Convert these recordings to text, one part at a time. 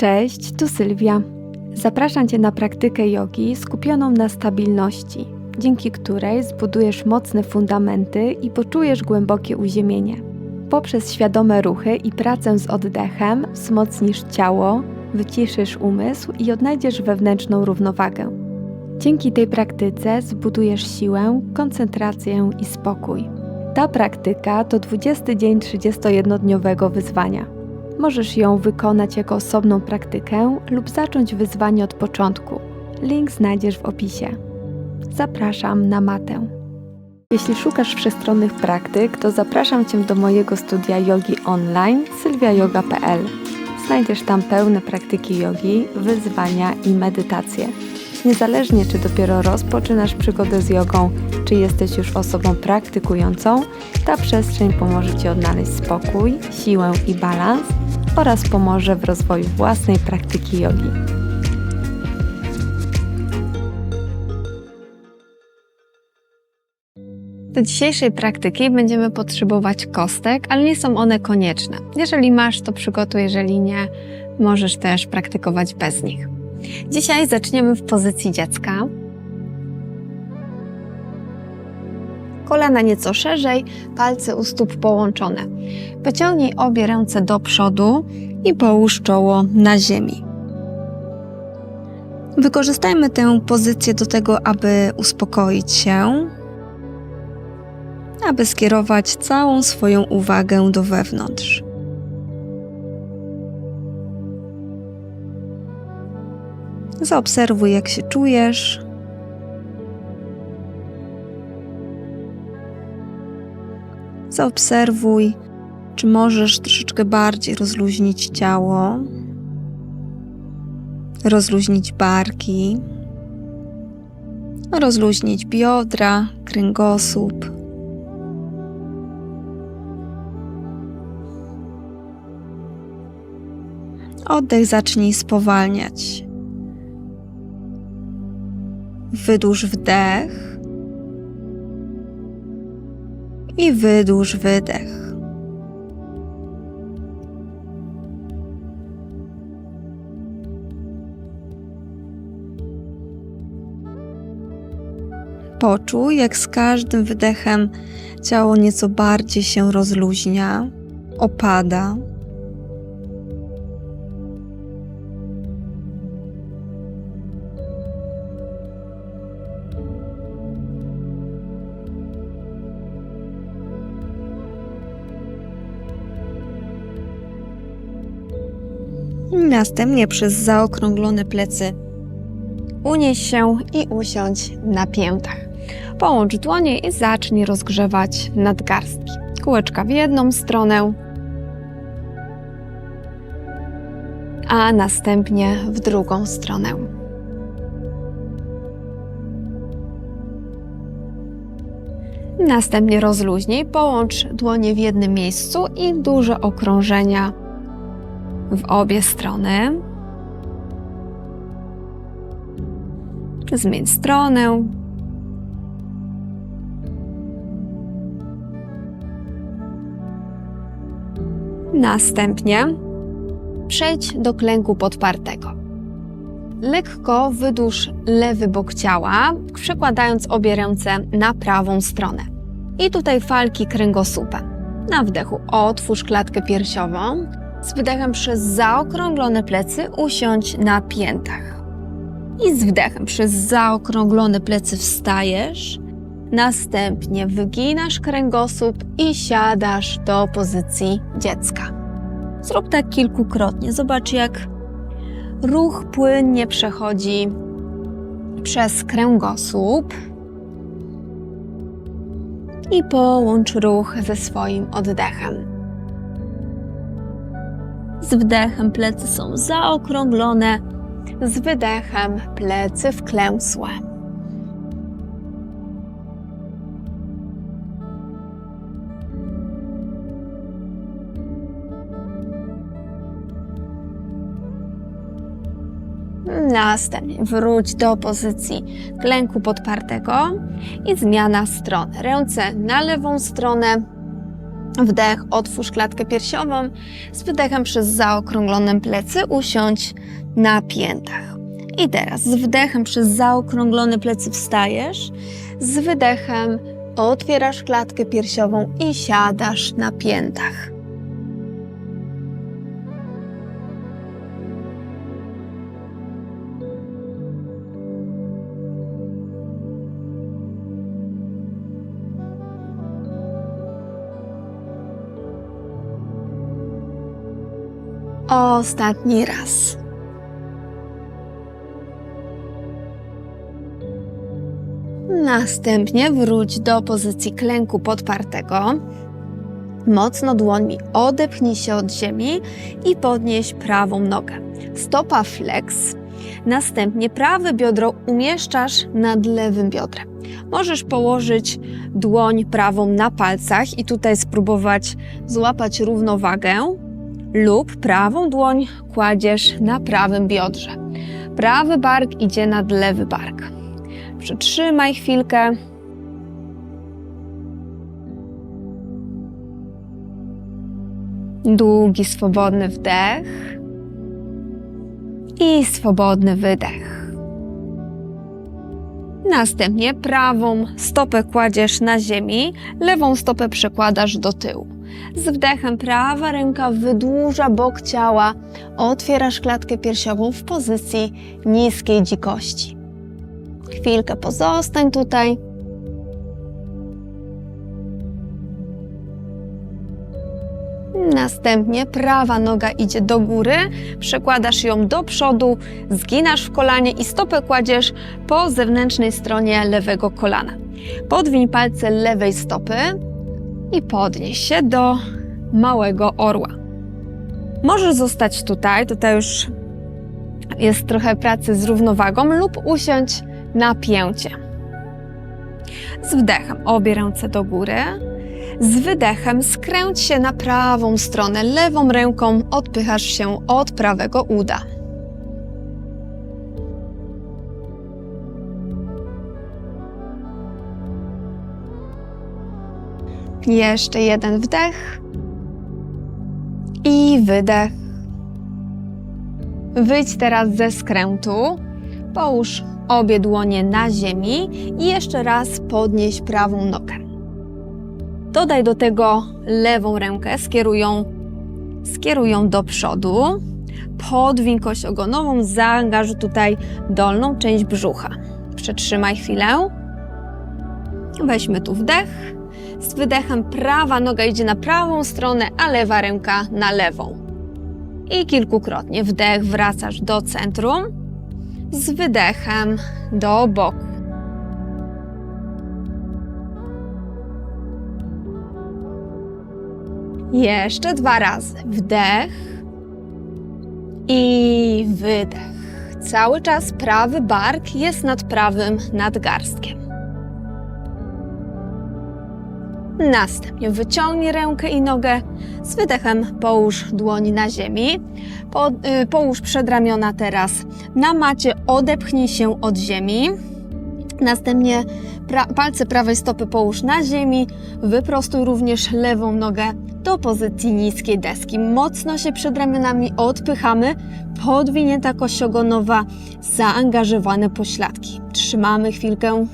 Cześć, tu Sylwia. Zapraszam Cię na praktykę jogi skupioną na stabilności, dzięki której zbudujesz mocne fundamenty i poczujesz głębokie uziemienie. Poprzez świadome ruchy i pracę z oddechem wzmocnisz ciało, wyciszysz umysł i odnajdziesz wewnętrzną równowagę. Dzięki tej praktyce zbudujesz siłę, koncentrację i spokój. Ta praktyka to 20 dzień 31-dniowego wyzwania. Możesz ją wykonać jako osobną praktykę lub zacząć wyzwanie od początku. Link znajdziesz w opisie. Zapraszam na matę. Jeśli szukasz wszechstronnych praktyk, to zapraszam Cię do mojego studia jogi online sylwiayoga.pl. Znajdziesz tam pełne praktyki jogi, wyzwania i medytacje. Niezależnie czy dopiero rozpoczynasz przygodę z jogą, czy jesteś już osobą praktykującą, ta przestrzeń pomoże Ci odnaleźć spokój, siłę i balans oraz pomoże w rozwoju własnej praktyki jogi. Do dzisiejszej praktyki będziemy potrzebować kostek, ale nie są one konieczne. Jeżeli masz, to przygotuj, jeżeli nie, możesz też praktykować bez nich. Dzisiaj zaczniemy w pozycji dziecka. Kolana nieco szerzej, palce u stóp połączone. Wyciągnij obie ręce do przodu i połóż czoło na ziemi. Wykorzystajmy tę pozycję do tego, aby uspokoić się, aby skierować całą swoją uwagę do wewnątrz. Zaobserwuj, jak się czujesz. Zaobserwuj, czy możesz troszeczkę bardziej rozluźnić ciało, rozluźnić barki, rozluźnić biodra, kręgosłup. Oddech zacznij spowalniać. Wydłuż wdech i wydłuż wydech. Poczuj, jak z każdym wydechem ciało nieco bardziej się rozluźnia, opada. Następnie przez zaokrąglone plecy unieś się i usiądź na piętach. Połącz dłonie i zacznij rozgrzewać nadgarstki. Kółeczka w jedną stronę, a następnie w drugą stronę. Następnie rozluźnij, połącz dłonie w jednym miejscu i duże okrążenia w obie strony. Zmień stronę. Następnie przejdź do klęku podpartego. Lekko wydłuż lewy bok ciała, przekładając obie ręce na prawą stronę. I tutaj falki kręgosłupem. Na wdechu otwórz klatkę piersiową, z wydechem przez zaokrąglone plecy usiądź na piętach. I z wdechem przez zaokrąglone plecy wstajesz. Następnie wyginasz kręgosłup i siadasz do pozycji dziecka. Zrób tak kilkukrotnie. Zobacz, jak ruch płynnie przechodzi przez kręgosłup. I połącz ruch ze swoim oddechem. Z wdechem plecy są zaokrąglone, z wydechem plecy wklęsłe. Następnie wróć do pozycji klęku podpartego i zmiana strony. Ręce na lewą stronę, Wdech, otwórz klatkę piersiową. Z wydechem przez zaokrąglone plecy usiądź na piętach. I teraz z wdechem przez zaokrąglone plecy wstajesz. Z wydechem otwierasz klatkę piersiową i siadasz na piętach. Ostatni raz. Następnie wróć do pozycji klęku podpartego. Mocno dłońmi odepchnij się od ziemi i podnieś prawą nogę. Stopa flex. Następnie prawe biodro umieszczasz nad lewym biodrem. Możesz położyć dłoń prawą na palcach i tutaj spróbować złapać równowagę, lub prawą dłoń kładziesz na prawym biodrze. Prawy bark idzie nad lewy bark. Przytrzymaj chwilkę. Długi, swobodny wdech i swobodny wydech. Następnie prawą stopę kładziesz na ziemi, lewą stopę przekładasz do tyłu. Z wdechem prawa ręka wydłuża bok ciała, otwierasz klatkę piersiową w pozycji niskiej dzikości. Chwilkę pozostań tutaj. Następnie prawa noga idzie do góry, przekładasz ją do przodu, zginasz w kolanie i stopę kładziesz po zewnętrznej stronie lewego kolana. Podwiń palce lewej stopy i podnieś się do małego orła. Możesz zostać tutaj, tutaj już jest trochę pracy z równowagą, lub usiąść na pięcie. Z wdechem obie ręce do góry. Z wydechem skręć się na prawą stronę, lewą ręką odpychasz się od prawego uda. Jeszcze jeden wdech i wydech. Wyjdź teraz ze skrętu. Połóż obie dłonie na ziemi i jeszcze raz podnieś prawą nogę. Dodaj do tego lewą rękę, skierują, skierują do przodu. Podwiń kość ogonową, zaangażuj tutaj dolną część brzucha. Przetrzymaj chwilę. Weźmy tu wdech. Z wydechem prawa noga idzie na prawą stronę, a lewa ręka na lewą. I kilkukrotnie wdech wracasz do centrum. Z wydechem do boku. Jeszcze dwa razy. Wdech i wydech. Cały czas prawy bark jest nad prawym nadgarstkiem. Następnie wyciągnij rękę i nogę. Z wydechem połóż dłoni na ziemi. Po, y, połóż przedramiona teraz na macie, odepchnij się od ziemi. Następnie pra palce prawej stopy połóż na ziemi. Wyprostuj również lewą nogę do pozycji niskiej deski. Mocno się przed ramionami odpychamy. Podwinięta kość ogonowa, zaangażowane pośladki. Trzymamy chwilkę.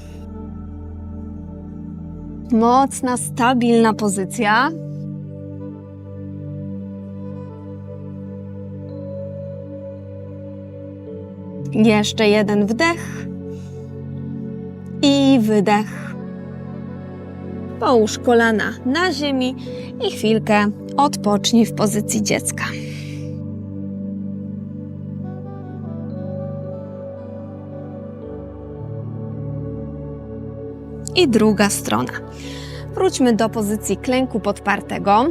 Mocna, stabilna pozycja. Jeszcze jeden wdech i wydech. Połóż kolana na ziemi i chwilkę odpocznij w pozycji dziecka. I druga strona. Wróćmy do pozycji klęku podpartego.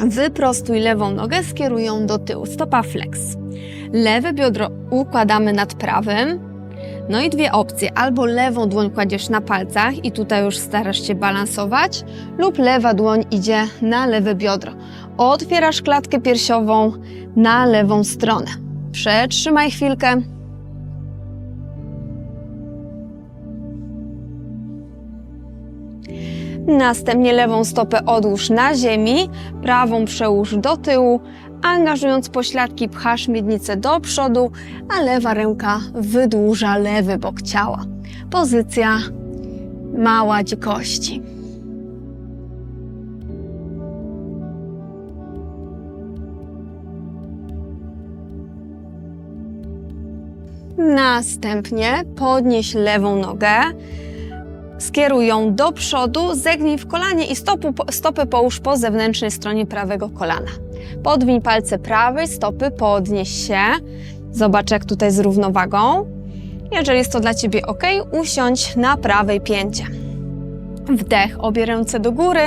Wyprostuj lewą nogę, skieruj ją do tyłu, stopa flex. Lewe biodro układamy nad prawym. No i dwie opcje. Albo lewą dłoń kładziesz na palcach i tutaj już starasz się balansować, lub lewa dłoń idzie na lewe biodro. Otwierasz klatkę piersiową na lewą stronę. Przetrzymaj chwilkę. Następnie lewą stopę odłóż na ziemi, prawą przełóż do tyłu, angażując pośladki pchasz miednicę do przodu, a lewa ręka wydłuża lewy bok ciała. Pozycja mała dzikości. Następnie podnieś lewą nogę, skieruj ją do przodu, zegnij w kolanie i stopu, stopę połóż po zewnętrznej stronie prawego kolana. Podwiń palce prawej stopy, podnieś się. Zobacz, jak tutaj z równowagą. Jeżeli jest to dla Ciebie ok, usiądź na prawej pięcie. Wdech, obie ręce do góry.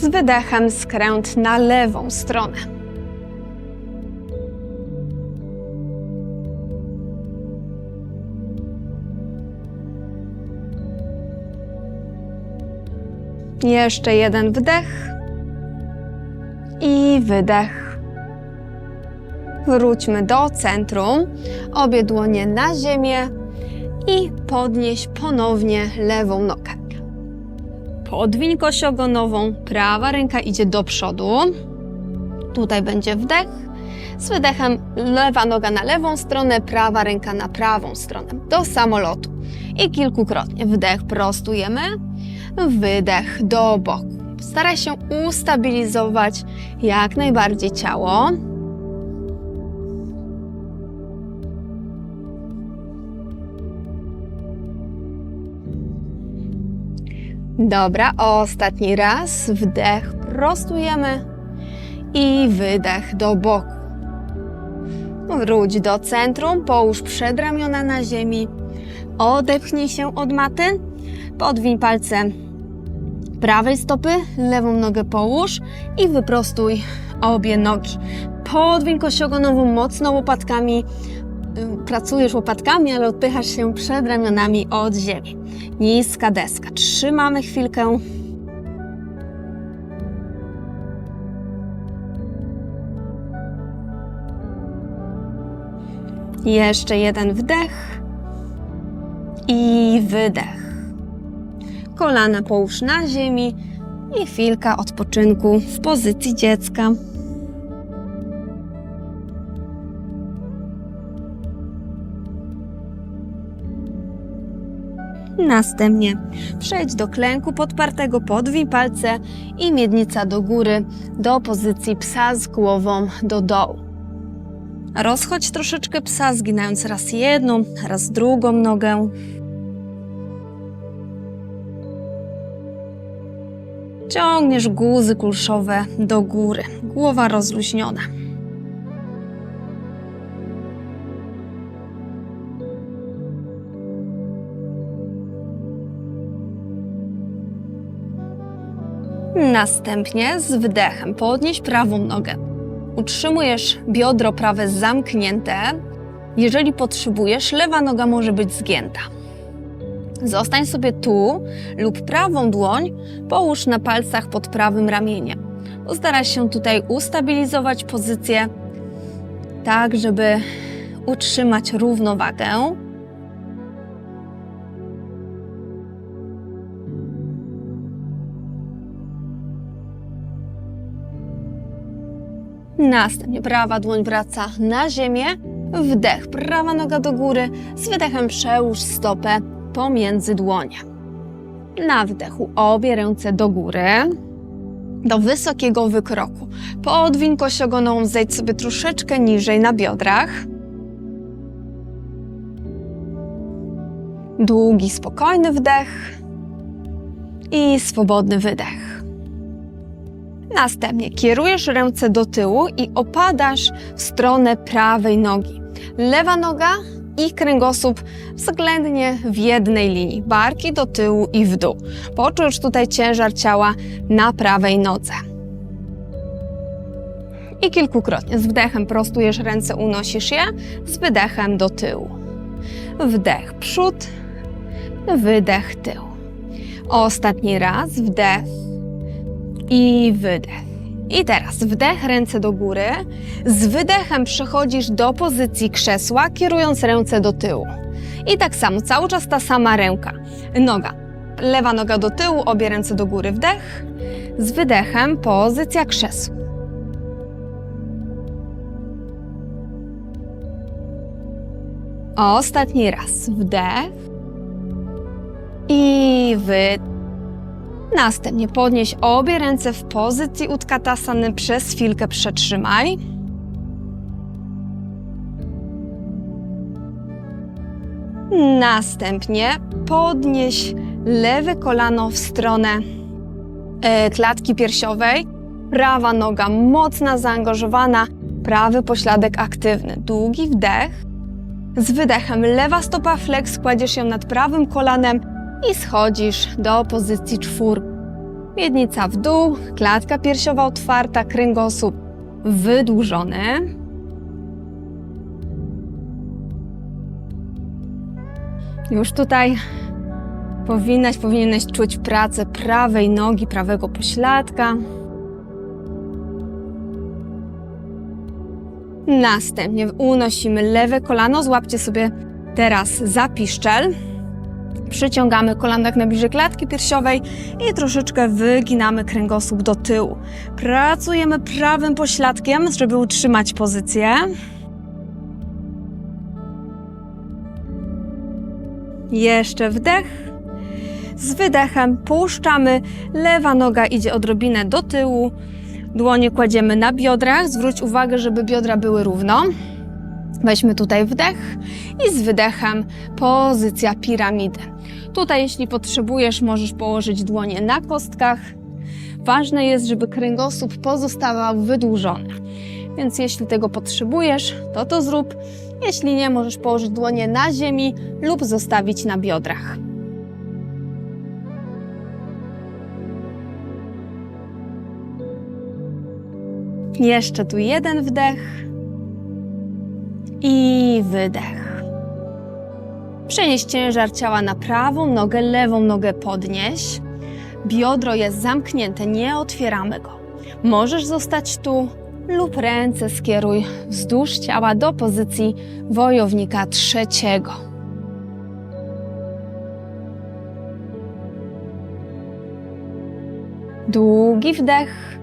Z wydechem skręt na lewą stronę. Jeszcze jeden wdech i wydech. Wróćmy do centrum. Obie dłonie na ziemię i podnieś ponownie lewą nogę. Podwiń kość ogonową, prawa ręka idzie do przodu. Tutaj będzie wdech. Z wydechem lewa noga na lewą stronę, prawa ręka na prawą stronę. Do samolotu. I kilkukrotnie wdech prostujemy, wydech do boku. Staraj się ustabilizować jak najbardziej ciało. Dobra, ostatni raz. Wdech prostujemy i wydech do boku. Wróć do centrum, połóż przedramiona na ziemi. Odepchnij się od maty. Podwiń palce prawej stopy, lewą nogę połóż i wyprostuj obie nogi. Podwiń kość ogonową mocno łopatkami. Y, Pracujesz łopatkami, ale odpychasz się przed ramionami od ziemi. Niska deska. Trzymamy chwilkę. Jeszcze jeden wdech i wydech. Kolana połóż na ziemi i chwilka odpoczynku w pozycji dziecka. Następnie przejdź do klęku podpartego, podwij palce i miednica do góry do pozycji psa z głową do dołu. Rozchodź troszeczkę psa, zginając raz jedną, raz drugą nogę. Ciągniesz guzy kulszowe do góry, głowa rozluźniona. Następnie z wydechem podnieś prawą nogę. Utrzymujesz biodro prawe zamknięte. Jeżeli potrzebujesz, lewa noga może być zgięta. Zostań sobie tu lub prawą dłoń połóż na palcach pod prawym ramieniem. Postaraj się tutaj ustabilizować pozycję, tak żeby utrzymać równowagę. Następnie prawa dłoń wraca na ziemię. Wdech, prawa noga do góry. Z wydechem przełóż stopę pomiędzy dłonie. Na wdechu obie ręce do góry, do wysokiego wykroku. Podwiń kość ogonową, zejdź sobie troszeczkę niżej na biodrach. Długi, spokojny wdech i swobodny wydech. Następnie kierujesz ręce do tyłu i opadasz w stronę prawej nogi. Lewa noga i kręgosłup względnie w jednej linii. Barki do tyłu i w dół. Poczujesz tutaj ciężar ciała na prawej nodze. I kilkukrotnie z wdechem prostujesz ręce, unosisz je, z wydechem do tyłu. Wdech przód, wydech tył. Ostatni raz wdech i wydech. I teraz wdech, ręce do góry. Z wydechem przechodzisz do pozycji krzesła, kierując ręce do tyłu. I tak samo, cały czas ta sama ręka. Noga Lewa noga do tyłu, obie ręce do góry, wdech. Z wydechem pozycja krzesła. Ostatni raz. Wdech. I wydech. Następnie podnieś obie ręce w pozycji Utkatasany, przez chwilkę przetrzymaj. Następnie podnieś lewe kolano w stronę e, klatki piersiowej. Prawa noga mocna, zaangażowana, prawy pośladek aktywny. Długi wdech. Z wydechem lewa stopa flex, kładziesz ją nad prawym kolanem i schodzisz do pozycji czwórki. Miednica w dół, klatka piersiowa otwarta, kręgosłup wydłużony. Już tutaj powinnaś, powinieneś czuć pracę prawej nogi, prawego pośladka. Następnie unosimy lewe kolano, złapcie sobie teraz za piszczel. Przyciągamy kolana jak najbliżej klatki piersiowej i troszeczkę wyginamy kręgosłup do tyłu. Pracujemy prawym pośladkiem, żeby utrzymać pozycję. Jeszcze wdech. Z wydechem puszczamy. Lewa noga idzie odrobinę do tyłu. Dłonie kładziemy na biodrach. Zwróć uwagę, żeby biodra były równo. Weźmy tutaj wdech i z wydechem pozycja piramidy. Tutaj, jeśli potrzebujesz, możesz położyć dłonie na kostkach. Ważne jest, żeby kręgosłup pozostawał wydłużony. Więc jeśli tego potrzebujesz, to to zrób. Jeśli nie, możesz położyć dłonie na ziemi lub zostawić na biodrach. Jeszcze tu jeden wdech i wydech. Przenieś ciężar ciała na prawą nogę, lewą nogę podnieś. Biodro jest zamknięte, nie otwieramy go. Możesz zostać tu lub ręce skieruj wzdłuż ciała do pozycji wojownika trzeciego. Długi wdech.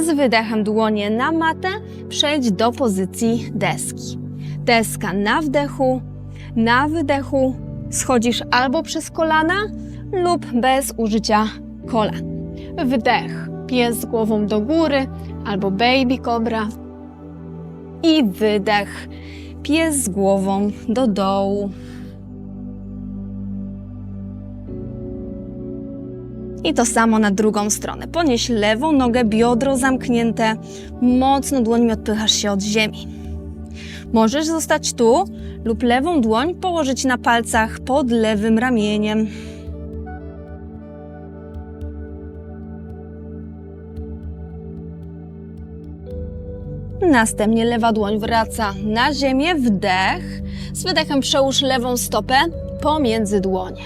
Z wydechem dłonie na matę przejdź do pozycji deski. Deska na wdechu, na wydechu schodzisz albo przez kolana lub bez użycia kolan. Wdech, pies z głową do góry albo baby cobra. I wydech, pies z głową do dołu. I to samo na drugą stronę. Ponieś lewą nogę, biodro zamknięte, mocno dłońmi odpychasz się od ziemi. Możesz zostać tu lub lewą dłoń położyć na palcach pod lewym ramieniem. Następnie lewa dłoń wraca na ziemię, wdech. Z wydechem przełóż lewą stopę pomiędzy dłonie.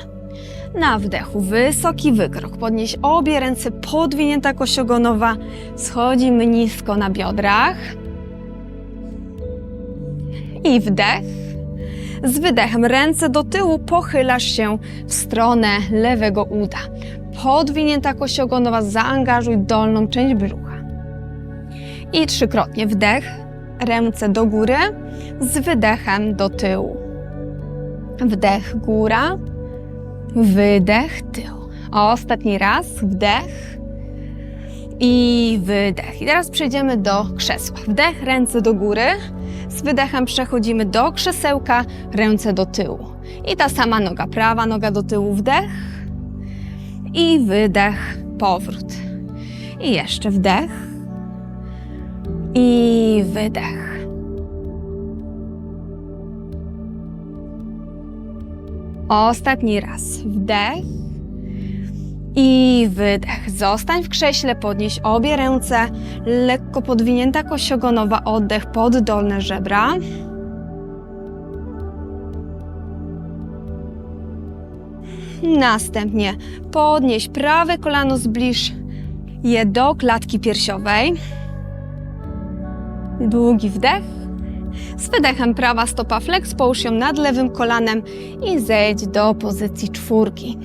Na wdechu wysoki wykrok. Podnieś obie ręce, podwinięta kość ogonowa. Schodzimy nisko na biodrach. I wdech. Z wydechem ręce do tyłu pochylasz się w stronę lewego uda. Podwinięta kość ogonowa, zaangażuj dolną część brzucha. I trzykrotnie wdech, ręce do góry, z wydechem do tyłu. Wdech góra, wydech tył. Ostatni raz, wdech i wydech. I teraz przejdziemy do krzesła. Wdech, ręce do góry, z wydechem przechodzimy do krzesełka, ręce do tyłu. I ta sama noga, prawa noga do tyłu, wdech i wydech, powrót. I jeszcze wdech i wydech. Ostatni raz. Wdech i wydech. Zostań w krześle, podnieś obie ręce, lekko podwinięta kość ogonowa, oddech pod dolne żebra. Następnie podnieś prawe kolano, zbliż je do klatki piersiowej. Długi wdech. Z wydechem prawa stopa flex, połóż ją nad lewym kolanem i zejdź do pozycji czwórki.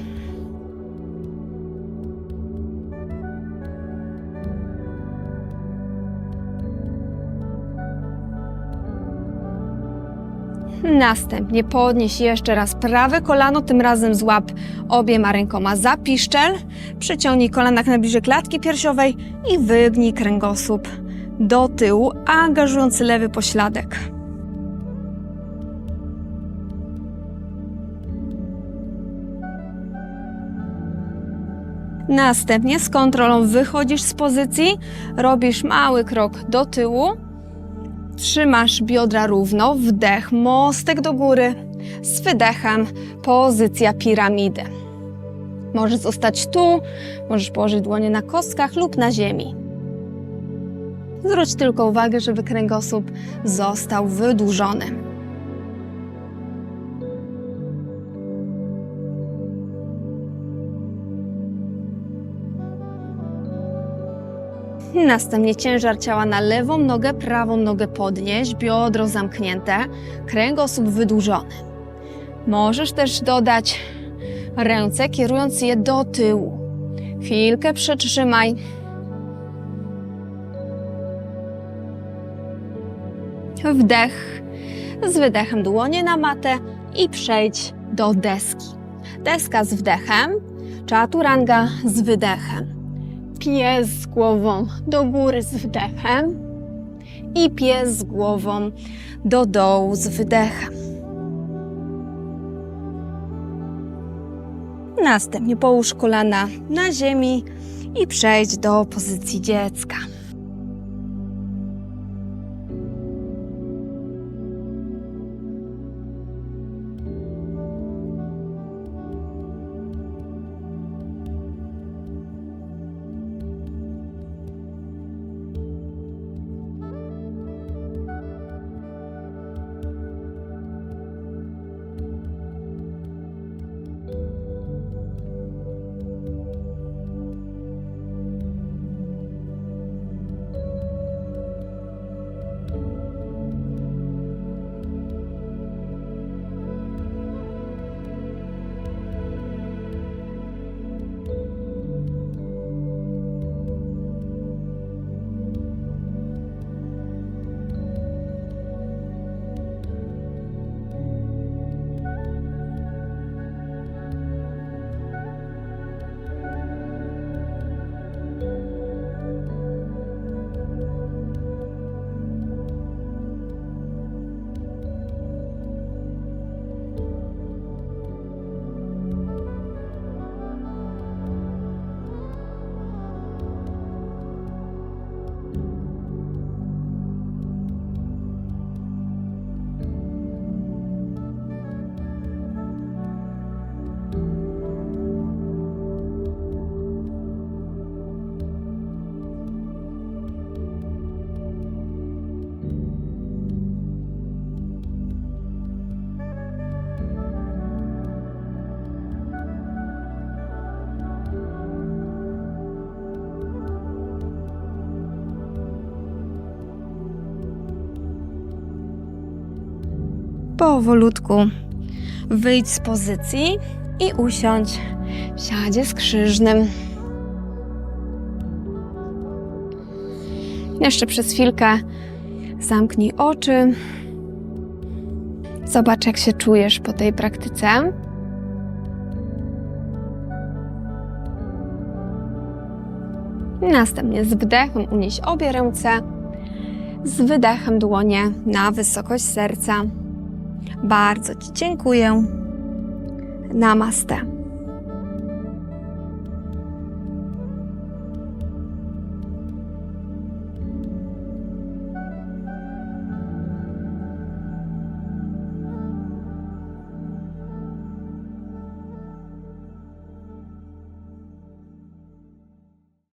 Następnie podnieś jeszcze raz prawe kolano, tym razem złap obiema rękoma za piszczel, przyciągnij kolana najbliżej klatki piersiowej i wygnij kręgosłup do tyłu, angażując lewy pośladek. Następnie z kontrolą wychodzisz z pozycji, robisz mały krok do tyłu, trzymasz biodra równo, wdech, mostek do góry, z wydechem pozycja piramidy. Możesz zostać tu, możesz położyć dłonie na kostkach lub na ziemi. Zwróć tylko uwagę, żeby kręgosłup został wydłużony. Następnie ciężar ciała na lewą nogę, prawą nogę podnieść, biodro zamknięte, kręgosłup wydłużony. Możesz też dodać ręce, kierując je do tyłu. Chwilkę przytrzymaj. Wdech, z wydechem dłonie na matę i przejdź do deski. Deska z wdechem, czaturanga z wydechem pies z głową do góry z wdechem i pies z głową do dołu z wydechem. Następnie połóż kolana na ziemi i przejdź do pozycji dziecka. Powolutku wyjdź z pozycji i usiądź w siadzie skrzyżnym. Jeszcze przez chwilkę zamknij oczy. Zobacz, jak się czujesz po tej praktyce. Następnie z wdechem unieś obie ręce, z wydechem dłonie na wysokość serca. Bardzo Ci dziękuję. Namaste.